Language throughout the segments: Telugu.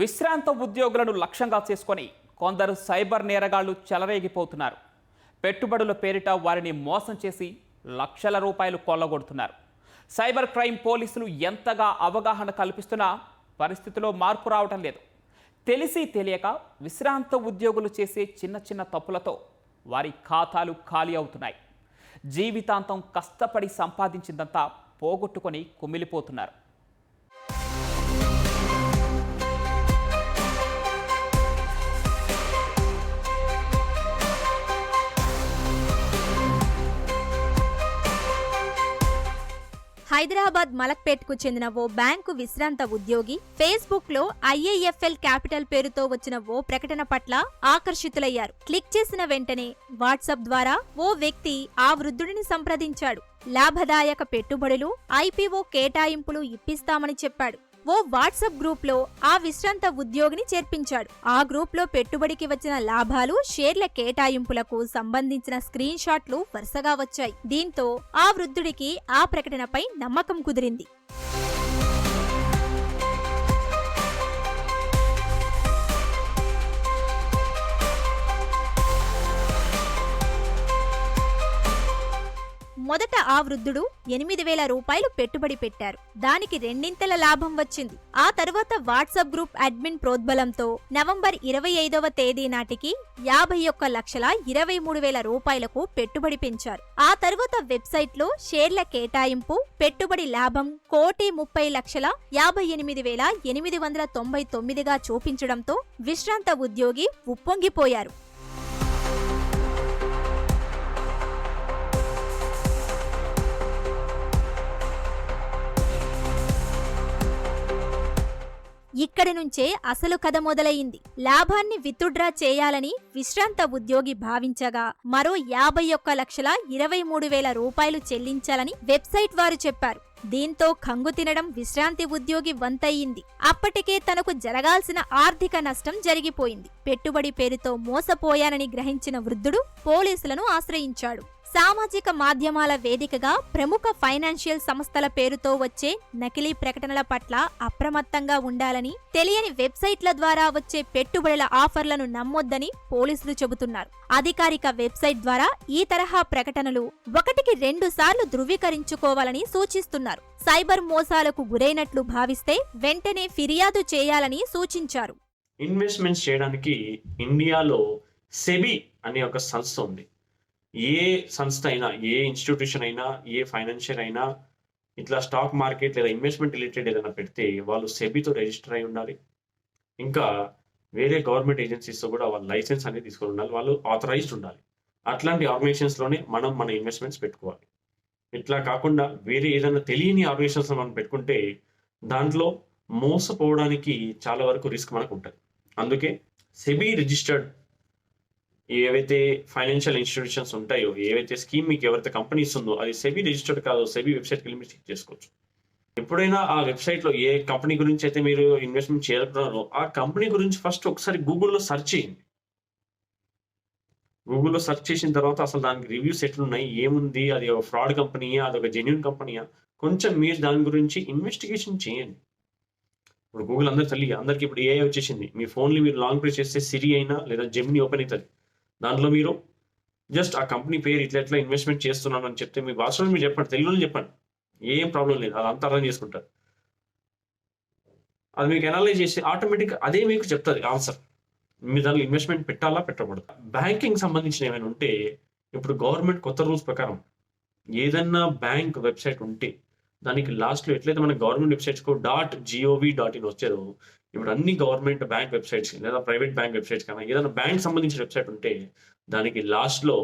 విశ్రాంత ఉద్యోగులను లక్ష్యంగా చేసుకొని కొందరు సైబర్ నేరగాళ్ళు చెలరేగిపోతున్నారు. పెట్టుబడుల పేరిట వారిని మోసం చేసి లక్షల రూపాయలు కొల్లగొడుతున్నారు. సైబర్ క్రైమ్ పోలీసులు ఎంతగా అవగాహన కల్పిస్తున్నా పరిస్థితిలో మార్పు రావటం లేదు. తెలిసి తెలియక విశ్రాంత ఉద్యోగులు చేసే చిన్న చిన్న తప్పులతో వారి ఖాతాలు ఖాళీ అవుతున్నాయి. జీవితాంతం కష్టపడి సంపాదించిందంతా పోగొట్టుకొని కుమిలిపోతున్నారు. హైదరాబాద్ మలక్పేట్కు చెందిన ఓ బ్యాంకు విశ్రాంత ఉద్యోగి ఫేస్బుక్లో ఐఏఎఫ్ఎల్ క్యాపిటల్ పేరుతో వచ్చిన ఓ ప్రకటన పట్ల ఆకర్షితులయ్యారు. క్లిక్ చేసిన వెంటనే వాట్సాప్ ద్వారా ఓ వ్యక్తి ఆ వృద్ధుడిని సంప్రదించాడు. లాభదాయక పెట్టుబడులు ఐపీఓ కేటాయింపులు ఇప్పిస్తామని చెప్పాడు. ఓ వాట్సాప్ గ్రూప్లో ఆ విశ్రాంత ఉద్యోగిని చేర్పించాడు. ఆ గ్రూప్లో పెట్టుబడికి వచ్చిన లాభాలు షేర్ల కేటాయింపులకు సంబంధించిన స్క్రీన్ షాట్లు వరుసగా వచ్చాయి. దీంతో ఆ వృద్ధుడికి ఆ ప్రకటనపై నమ్మకం కుదిరింది. మొదట ఆ వృద్ధుడు ఎనిమిది వేల రూపాయలు పెట్టుబడి పెట్టారు. దానికి రెండింతల లాభం వచ్చింది. ఆ తర్వాత వాట్సాప్ గ్రూప్ అడ్మిన్ ప్రోద్బలంతో నవంబర్ ఇరవై ఐదవ తేదీ నాటికి యాభై ఒక్క లక్షల ఇరవై మూడు వేల రూపాయలకు పెట్టుబడి పెంచారు. ఆ తర్వాత వెబ్సైట్లో షేర్ల కేటాయింపు పెట్టుబడి లాభం కోటి ముప్పై లక్షల యాభై ఎనిమిది వేల ఎనిమిది వందల తొంభై తొమ్మిదిగా చూపించడంతో విశ్రాంత ఉద్యోగి ఉప్పొంగిపోయారు. ఇక్కడి నుంచే అసలు కథ మొదలయింది లాభాన్ని విత్డ్రా చేయాలని విశ్రాంత ఉద్యోగి భావించగా మరో యాభై ఒక్క లక్షల ఇరవై మూడు వేల రూపాయలు చెల్లించాలని వెబ్సైట్ వారు చెప్పారు. దీంతో కంగు తినడం విశ్రాంతి ఉద్యోగి వంతయింది అప్పటికే తనకు జరగాల్సిన ఆర్థిక నష్టం జరిగిపోయింది. పెట్టుబడి పేరుతో మోసపోయానని గ్రహించిన వృద్ధుడు పోలీసులను ఆశ్రయించాడు. సామాజిక మాధ్యమాల వేదికగా ప్రముఖ ఫైనాన్షియల్ సంస్థల పేరుతో వచ్చే నకిలీ ప్రకటనల పట్ల అప్రమత్తంగా ఉండాలని తెలియని వెబ్సైట్ల ద్వారా వచ్చే పెట్టుబడుల ఆఫర్లను నమ్మొద్దని పోలీసులు చెబుతున్నారు. అధికారిక వెబ్సైట్ ద్వారా ఈ తరహా ప్రకటనలు ఒకటికి రెండు సార్లు ధృవీకరించుకోవాలని సూచిస్తున్నారు. సైబర్ మోసాలకు గురైనట్లు భావిస్తే వెంటనే ఫిర్యాదు చేయాలని సూచించారు. ఇన్వెస్ట్మెంట్స్ చేయడానికి ఇండియాలో సెబి అనే ఒక సంస్థ ఉంది. ఏ సంస్థ అయినా ఏ ఇన్స్టిట్యూషన్ అయినా ఏ ఫైనాన్షియల్ అయినా ఇట్లా స్టాక్ మార్కెట్ లేదా ఇన్వెస్ట్మెంట్ రిలేటెడ్ ఏదైనా పెడితే వాళ్ళు సెబీతో రిజిస్టర్ అయి ఉండాలి. ఇంకా వేరే గవర్నమెంట్ ఏజెన్సీస్తో కూడా వాళ్ళు లైసెన్స్ అనేది తీసుకొని ఉండాలి. వాళ్ళు ఆథరైజ్డ్ ఉండాలి. అట్లాంటి ఆర్గనైజేషన్స్లోనే మనం మన ఇన్వెస్ట్మెంట్స్ పెట్టుకోవాలి. ఇట్లా కాకుండా వేరే ఏదైనా తెలియని ఆర్గనైజేషన్స్ మనం పెట్టుకుంటే దాంట్లో మోసపోవడానికి చాలా వరకు రిస్క్ మనకు ఉంటుంది. అందుకే సెబీ రిజిస్టర్డ్ ఏవైతే ఫైనాన్షియల్ ఇన్స్టిట్యూషన్స్ ఉంటాయో ఏవైతే స్కీమ్ మీకు ఎవరైతే కంపెనీ ఇస్తుందో అది సెబీ రిజిస్టర్డ్ కాదో సెబీ వెబ్సైట్కి వెళ్ళి మీరు చెక్ చేసుకోవచ్చు. ఎప్పుడైనా ఆ వెబ్సైట్లో ఏ కంపెనీ గురించి అయితే మీరు ఇన్వెస్ట్మెంట్ చేయాలనుకున్నారో ఆ కంపెనీ గురించి ఫస్ట్ ఒకసారి గూగుల్లో సెర్చ్ చేయండి. గూగుల్లో సెర్చ్ చేసిన తర్వాత అసలు దానికి రివ్యూస్ ఎట్లున్నాయి ఏముంది అది ఒక ఫ్రాడ్ కంపెనీయా అది ఒక జెన్యున్ కంపెనీయా కొంచెం మీరు దాని గురించి ఇన్వెస్టిగేషన్ చేయండి. ఇప్పుడు గూగుల్ అందరు తల్లి అందరికి ఇప్పుడు ఏఐ వచ్చేసింది. మీ ఫోన్లో మీరు లాంగ్ ప్రెస్ చేస్తే సిరి అయినా లేదా జెమిని ఓపెన్ అవుతుంది. దాంట్లో మీరు జస్ట్ ఆ కంపెనీ పేరు ఇట్లా ఎట్లా ఇన్వెస్ట్మెంట్ చేస్తున్నాను అని చెప్తే మీ భాషలో మీరు చెప్పండి తెలుగులో చెప్పండి. ఏం ప్రాబ్లం లేదు అది అంతా అర్థం చేసుకుంటారు. అది మీకు అనలైజ్ చేసి ఆటోమేటిక్ అదే మీకు చెప్తుంది ఆన్సర్ మీరు దానిలో ఇన్వెస్ట్మెంట్ పెట్టాలా పెట్టకూడదు? బ్యాంకింగ్ సంబంధించిన ఏమైనా ఉంటే ఇప్పుడు గవర్నమెంట్ కొత్త రూల్స్ ప్రకారం ఏదన్నా బ్యాంక్ వెబ్సైట్ ఉంటే దానికి లాస్ట్లో ఎట్లయితే మన గవర్నమెంట్ వెబ్సైట్స్కో డాట్ జిఓవి డాట్ ఇన్ వచ్చేదో ఇప్పుడు అన్ని గవర్నమెంట్ బ్యాంక్ వెబ్సైట్స్ లేదా ప్రైవేట్ బ్యాంక్ వెబ్సైట్స్ కానీ ఏదైనా బ్యాంక్ సంబంధించిన వెబ్సైట్ ఉంటే దానికి లాస్ట్లో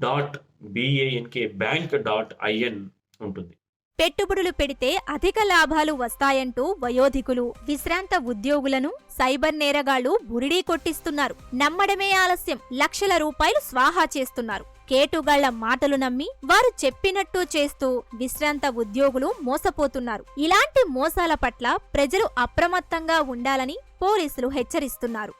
dot BANK bank dot IN ఉంటుంది. పెట్టుబడులు పెడితే అధిక లాభాలు వస్తాయంటూ వయోధికులు విశ్రాంత ఉద్యోగులను సైబర్ నేరగాళ్ళు బురిడీ కొట్టిస్తున్నారు. నమ్మడమే ఆలస్యం. లక్షల రూపాయలు స్వాహా చేస్తున్నారు. కేటుగాళ్ళ మాటలు నమ్మి వారు చెప్పినట్టు చేస్తూ విశ్రాంత ఉద్యోగులు మోసపోతున్నారు. ఇలాంటి మోసాల పట్ల ప్రజలు అప్రమత్తంగా ఉండాలని పోలీసులు హెచ్చరిస్తున్నారు.